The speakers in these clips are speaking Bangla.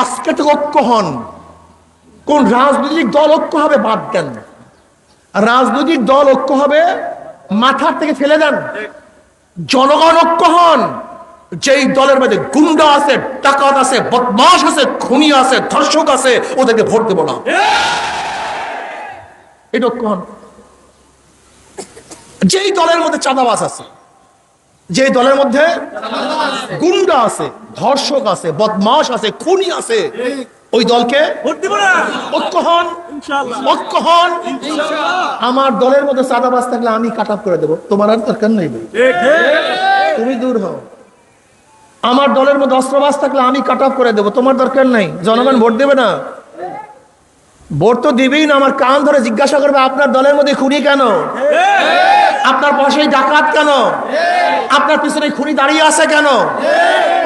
আজকে তো ঐক্য হন। কোন রাজনৈতিক দল ঐক্য হবে, বাদ দেন। রাজনৈতিক দল ঐক্য হবে, মাথার থেকে ফেলে দেন। জনগণ ঐক্য হন। যেই দলের মধ্যে গুন্ডা আছে টাকাত আছে বদমাস আছে, খুনি আছে, ধর্ষক আছে, ওদেরকে ভোট দেব না। এটা ঐক্য হন। যেই দলের মধ্যে চাঁদাবাস আছে, যেই দলের মধ্যে গুন্ডা আছে ধর্ষক আছে বদমাস আছে, খুনি আছে। ওই দলকে আমার দলের মধ্যে চাঁদাবাস থাকলে আমি কাট অফ করে দেবো। তোমার আর দরকার নেই তুমি দূর হও। আমার দলের মধ্যে অস্ত্রবাস থাকলে আমি কাট অফ করে দেবো। তোমার দরকার নেই। জনগণ ভোট দেবে না। ভোট তো দিবেই না। আমার কান ধরে জিজ্ঞাসা করবে, আপনার দলের মধ্যে খুনি কেন? আপনার পাশেই ডাকাত কেন? আপনার পিছনে খুনি দাঁড়িয়ে আছে কেন?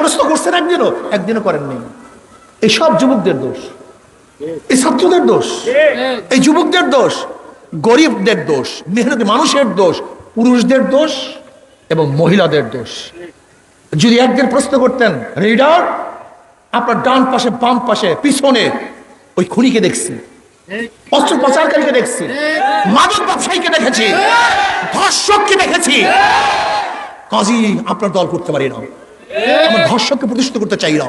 প্রশ্ন করছেন একদিনও একদিনও করেননি এই সব যুবকদের দোষ। এই ছাত্রদের দোষ। এই যুবকদের দোষ, গরিবদের দোষ, মেহনতি মানুষের দোষ, পুরুষদের দোষ এবং মহিলাদের দোষ। যদি একদিন প্রশ্ন করতেন, রিডার, আপনার ডান পাশে, বাম পাশে, পিছনে, ওই খুনিকে দেখছি, অস্ত্র পাচারকারীকে দেখছি, মাদক ব্যবসায়ীকে দেখেছি, ধর্ষককে দেখেছি, কাজী, আপনার দল করতে পারি না। আমার ধর্ষককে প্রতিষ্ঠিত করতে চাই না।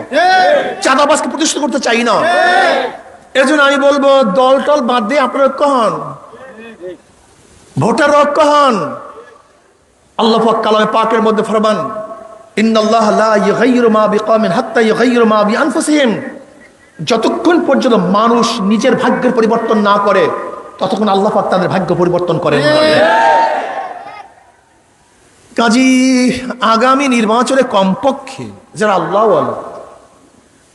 চাঁদাবাজকে প্রতিষ্ঠিত করতে চাই না। এর আমি বলব দল টল বাদ দিয়ে আপনার ঐক্য হন। ভোটার ঐক্য হন। আল্লাহ পাক কালামে পাকের মধ্যে ফরমান ইন্নাল্লাহ লা ইউগাইয়িরু মা বিকওমিন হাত্তা ইউগাইয়িরু মা বিআনফুসিহিম। যতক্ষণ পর্যন্ত মানুষ নিজের ভাগ্যের পরিবর্তন না করে ততক্ষণ আল্লাহ পাক তাদের ভাগ্য পরিবর্তন করেন। কাজী, আগামী নির্বাচনে কমপক্ষে যারা আল্লাহ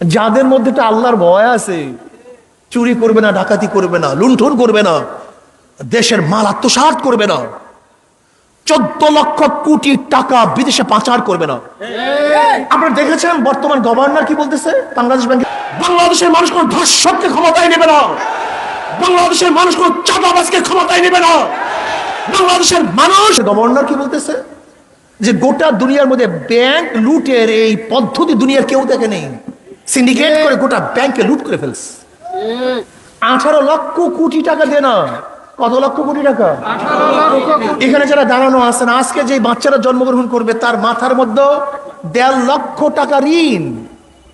যাদের মধ্যে একটা আল্লাহর ভয় আছে, চুরি করবে না, ডাকাতি করবে না, লুণ্ঠন করবে না, দেশের মাল আত্মসাৎ করবে না, চোদ্দ লক্ষ কোটি টাকা বিদেশে পাচার করবে না। আপনারা দেখেছেন বর্তমান গভর্নর কি বলতেছে? বাংলাদেশ ব্যাংকে বাংলাদেশের মানুষ কোন ধর্ষককে ক্ষমতায় নেবে না। বাংলাদেশের মানুষ কোন চাঁদাবাজকে ক্ষমতায় নেবে না। বাংলাদেশের মানুষ গভর্নর কি বলতেছে? যে গোটা দুনিয়ার মধ্যে ব্যাংক লুটের এই পদ্ধতি দুনিয়ার কেউ দেখে নেই। সিন্ডিকেট করে গোটা ব্যাংকে লুট করে ফেলছে। আঠারো লক্ষ কোটি টাকা দে না, কত লক্ষ কোটি টাকা? এখানে যারা দাঁড়ানো আছেন, আজকে যে বাচ্চারা জন্মগ্রহণ করবে, তার মাথার মধ্যে দেড় লক্ষ টাকা ঋণ।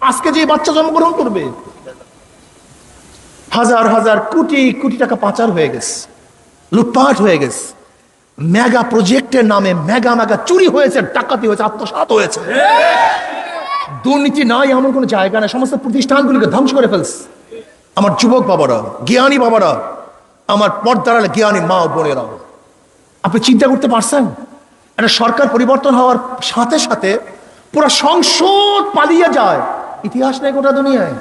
আজকে যে বাচ্চা জন্মগ্রহণ করবে, হাজার হাজার কোটি কোটি টাকা পাচার হয়ে গেছে, লুটপাট হয়ে গেছে। মেগা প্রজেক্টের নামে মেগা মেগা চুরি হয়েছে, ডাকাতি হয়েছে, আত্মসাৎ হয়েছে। দুর্নীতি নাই, এমন কোনো জায়গা নেই, সমস্ত প্রতিষ্ঠানগুলিকে ধ্বংস করে ফেলছে। আমার যুবক বাবারা, জ্ঞানী বাবারা, আমার পর্দার আলে জ্ঞানী মা বোনেরা, আপনি চিন্তা করতে পারছেন? একটা সরকার পরিবর্তন হওয়ার সাথে সাথে পুরো সংসদ পালিয়ে যায়। ইতিহাস নেই গোটা দুনিয়ায়।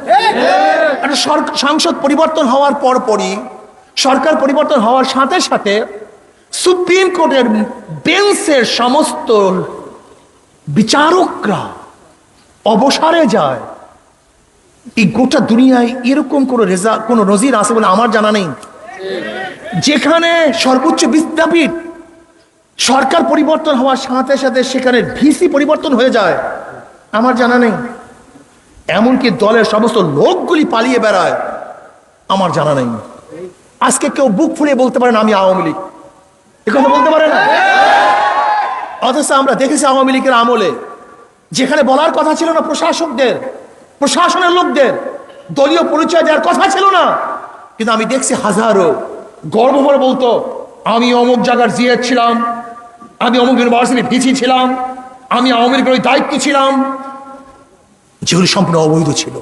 একটা সংসদ পরিবর্তন হওয়ার পর পরই সরকার পরিবর্তন হওয়ার সাথে সাথে সুপ্রিম কোর্টের বেঞ্চের সমস্ত বিচারকরা অবসারে যায়। এই গোটা দুনিয়ায় এরকম কোন রেজা, কোন নজির আছে বলে আমার জানা নেই। যেখানে সর্বোচ্চ বিদ্যাপীঠ সরকার পরিবর্তন হওয়ার সাথে সাথে সেখানে ভিসি পরিবর্তন হয়ে যায়, আমার জানা নেই। এমনকি দলের সমস্ত লোকগুলি পালিয়ে বেড়ায়, আমার জানা নেই। আজকে কেউ বুক ফুলিয়ে বলতে পারে না আমি আওয়ামী লীগ। কথা বলতে পারে না? অথচ আমরা দেখেছি আওয়ামী লীগের আমলে, যেখানে বলার কথা ছিল না প্রশাসকদের, প্রশাসনের লোকদের, দলীয় পরিচয় দেওয়ার কথা ছিল না। কিন্তু আমি দেখছি হাজারো গর্ব করে বলতো, আমি অমুক জায়গার জিএড ছিলাম, আমি অমুক ইউনিভার্সিটি ভিসি ছিলাম, আমি আওয়ামী লীগের ওই দায়িত্ব ছিলাম। যেগুলি সম্পূর্ণ অবৈধ ছিল।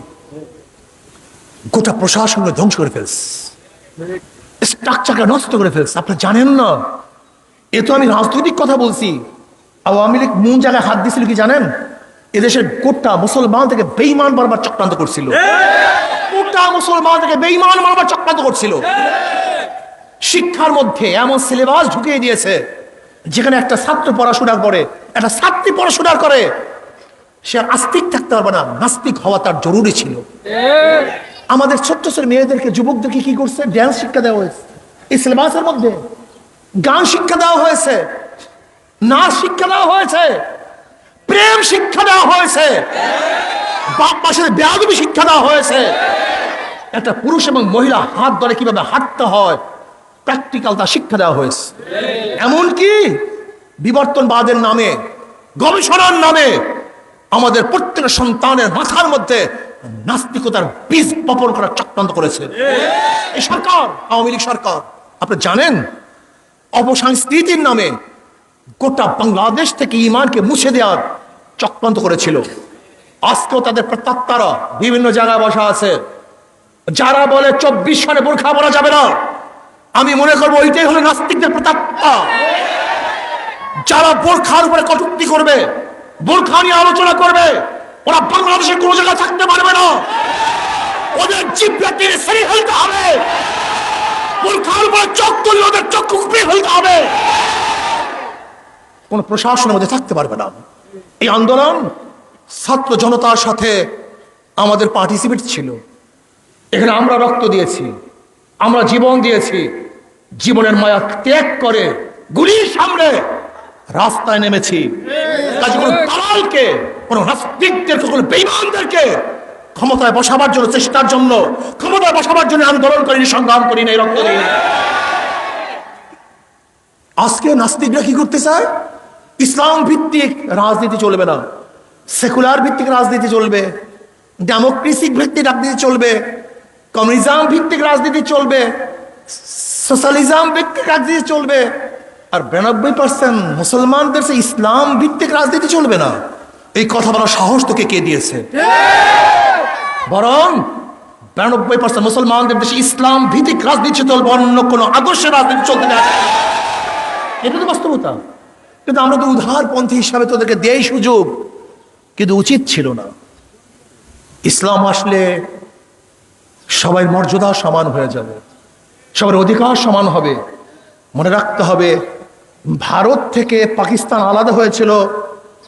গোটা প্রশাসনকে ধ্বংস করে ফেলস স্ট্রাকচারকে নষ্ট করে ফেলস আপনারা জানেন না এ তো আমি রাজনৈতিক কথা বলছি। আওয়ামী লীগ কোন জায়গায় হাত দিছিল কি জানেন? এদেশের গোটা মুসলমান থেকে বেইমান বারবার চক্রান্ত করছিল। গোটা মুসলমান থেকে বেইমান বারবার চক্রান্ত করছিল। শিক্ষার মধ্যে এমন সিলেবাস ঢুকিয়ে দিয়েছে যেখানে একটা ছাত্র পড়াশোনা করে একটা ছাত্রী পড়াশোনা করে সে আস্তিক থাকতে পারবে না নাস্তিক হওয়া তার জরুরি ছিল। আমাদের ছোট্ট ছোট মেয়েদেরকে যুবকদেরকে কি করছে? ড্যান্স শিক্ষা দেওয়া হয়েছে। এই সিলেবাসের মধ্যে গান শিক্ষা দেওয়া হয়েছে নাচ শিক্ষা দেওয়া হয়েছে, প্রেম শিক্ষা দেওয়া হয়েছে, বাপ মাসের বেয়াদবি শিক্ষা দেওয়া হয়েছে। একটা পুরুষ এবং মহিলা হাত ধরে কীভাবে হাঁটতে হয় প্র্যাকটিক্যাল তা শিক্ষা দেওয়া হয়েছে। এমনকি বিবর্তনবাদের নামে, গবেষণার নামে, আমাদের প্রত্যেক সন্তানের মাথার মধ্যে নাস্তিকতার বীজ বপন করার চক্রান্ত করেছে। এই সরকার, আওয়ামী লীগ সরকার, আপনি জানেন? অপসংস্কৃতির নামে গোটা বাংলাদেশ থেকে ইমানকে মুছে দেওয়ার চক্রান্ত করেছিল। আজকেও তাদের প্রত্যাত্মারা বিভিন্ন জায়গায় বসা আছে। যারা বলে চব্বিশ সালে বোরখা বলা যাবে না, আমি মনে করব ওইটাই হলো নাস্তিকদের প্রত্যাত্মা যারা বোরখার উপরে কটুক্তি করবে, বোরখা নিয়ে আলোচনা করবে, ওরা বাংলাদেশের কোনো জায়গায় থাকতে পারবে না। ওদের জিভটা টেনে সেরে হবে। কোন প্রশাসনের মধ্যে থাকতে পারবে না। এই আন্দোলন ছাত্র জনতার সাথে আমাদের পার্টিসিপেট ছিল। এখানে আমরা রক্ত দিয়েছি, আমরা জীবন দিয়েছি। জীবনের মায়া ত্যাগ করে গুলির সামনে রাস্তায় নেমেছি। কাজে কোনো দালালকে বেইমানদেরকে ক্ষমতায় বসাবার জন্য চেষ্টার জন্য, ক্ষমতায় বসাবার জন্য আন্দোলন করিনি, সংগ্রাম করিনি রক্ত দিই আজকে নাস্তিকরা কি করতে চায়? ইসলাম ভিত্তিক রাজনীতি চলবে না, সেকুলার ভিত্তিক রাজনীতি চলবে, ডেমোক্রেসি ভিত্তিক রাজনীতি চলবে, কমিউনিজম ভিত্তিক রাজনীতি চলবে, সোশ্যালিজম ভিত্তিক রাজনীতি চলবে, আর বিরানব্বই পার্সেন্ট মুসলমানদের সে ইসলাম ভিত্তিক রাজনীতি চলবে না। এই কথা বলার সাহস তোকে কে দিয়েছে? বরং বিরানব্বই পার্সেন্ট মুসলমানদের দেশে ইসলাম ভিত্তিক রাজনীতি চলবে, অন্য কোনো আদর্শের রাজনীতি চলতে দেয় এটা তো বাস্তবতা। কিন্তু আমরা তো উদারপন্থী হিসাবে তোদেরকে দেই সুযোগ, কিন্তু উচিত ছিল না। ইসলাম আসলে সবাই মর্যাদা সমান হয়ে যাবে, সবার অধিকার সমান হবে। মনে রাখতে হবে, ভারত থেকে পাকিস্তান আলাদা হয়েছিল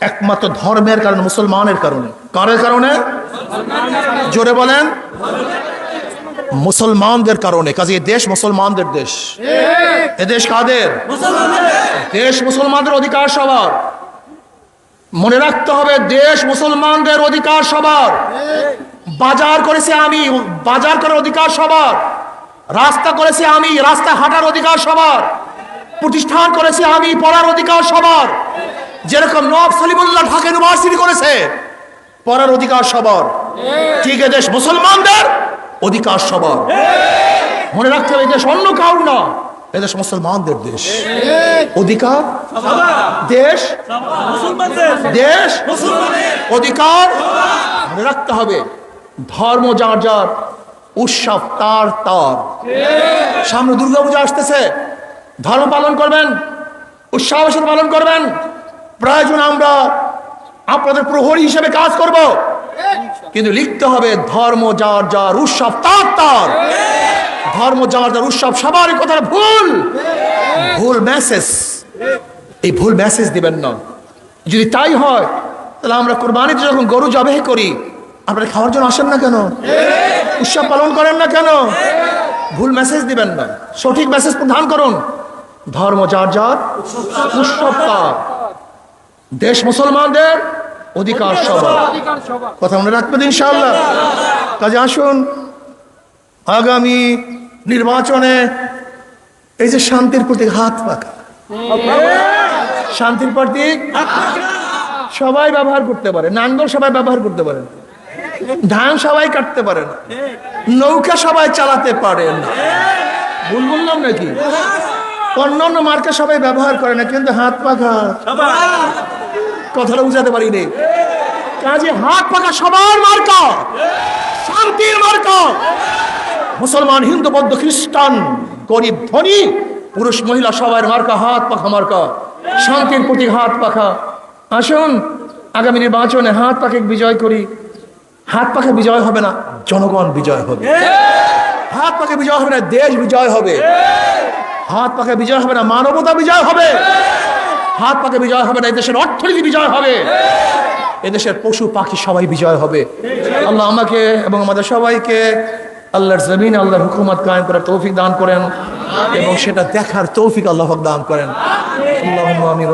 একমাত্র ধর্মের কারণে, মুসলমানের কারণে। কারের কারণে? জোরে বলেন। মুসলমানদের কারণে। কাজে দেশ মুসলমানদের দেশ। এ দেশ কাদের? দেশ মুসলমানদের অধিকার সবার। মনে রাখতে হবে, দেশ মুসলমানদের অধিকার সবার। বাজার করেছে আমি, বাজার করার অধিকার সবার। রাস্তা করেছে আমি, রাস্তা হাঁটার অধিকার সবার। প্রতিষ্ঠান করেছে আমি, পড়ার অধিকার সবার। যেরকম নব সলিমুল্লাহ ঢাকা ইউনিভার্সিটি করেছে, পড়ার অধিকার সবার। ঠিক দেশ মুসলমানদের অধিকার সবার। মনে রাখতে হবে দেশ অন্য কাউর না এদেশ মুসলমানদের দেশ। অধিকার দেশ দেশ অধিকার। মনে রাখতে হবে, ধর্ম যার যার, উৎসব তার তার। সামনে দুর্গাপূজা আসতেছে, ধর্ম পালন করবেন সাথে পালন করবেন। প্রয়োজন আমরা আপনাদের প্রহরী হিসেবে কাজ করব, কিন্তু লিখতে হবে ধর্ম যার যার উৎসব তার তার। ধর্ম যার যার উৎসব সবারই কথা ভুল। ভুল মেসেজ এই ভুল মেসেজ দিবেন না। যদি তাই হয়, তাহলে আমরা কোরবানিতে যখন গরু জবাই করি, আপনারা খাওয়ার জন্য আসেন না কেন? উৎসব পালন করেন না কেন? ভুল মেসেজ দিবেন না। সঠিক মেসেজ প্রদান করুন। ধর্ম যার যার উৎসব তার। দেশ মুসলমানদের অধিকার সবার। কথা মনে রাখবেন ইনশাআল্লাহ। কাজে আসুন। আগামী নির্বাচনে এই যে শান্তির প্রতীক হাত পাকা। শান্তির প্রতীক সবাই ব্যবহার করতে পারে। নাঙ্গল সবাই ব্যবহার করতে পারে না। ধান সবাই কাটতে পারে না। নৌকা সবাই চালাতে পারে না। ভুল বললাম নাকি? অন্যান্য মার্কা সবাই ব্যবহার করে না কিন্তু হাত পাখা। কথাটা বুঝাতে পারিনি। কাজে হাত পাখা সবার মার্কা। শান্তির মার্কা। মুসলমান হিন্দু বৌদ্ধ খ্রিস্টান গরিব ধনী পুরুষ মহিলা সবার মার্কা হাত পাখা মার্কা। শান্তির প্রতি হাত পাখা। আসুন আগামী নির্বাচনে হাত পাখে বিজয় করি। হাত পাখে বিজয় হবে না জনগণ বিজয় হবে। হাত পাখে বিজয় হবে না দেশ বিজয় হবে। হাত পাকে বিজয় হবে না, মানবতা বিজয় হবে। হাত পাকে বিজয় হবে না, এদেশের অর্থনীতি বিজয় হবে। এদেশের পশু পাখি সবাই বিজয় হবে। আল্লাহ আমাকে এবং আমাদের সবাইকে আল্লাহর জমিন আল্লাহর হুকুমত কায়েম করার তৌফিক দান করেন এবং সেটা দেখার তৌফিক আল্লাহ দান করেন। আল্লাহ আমি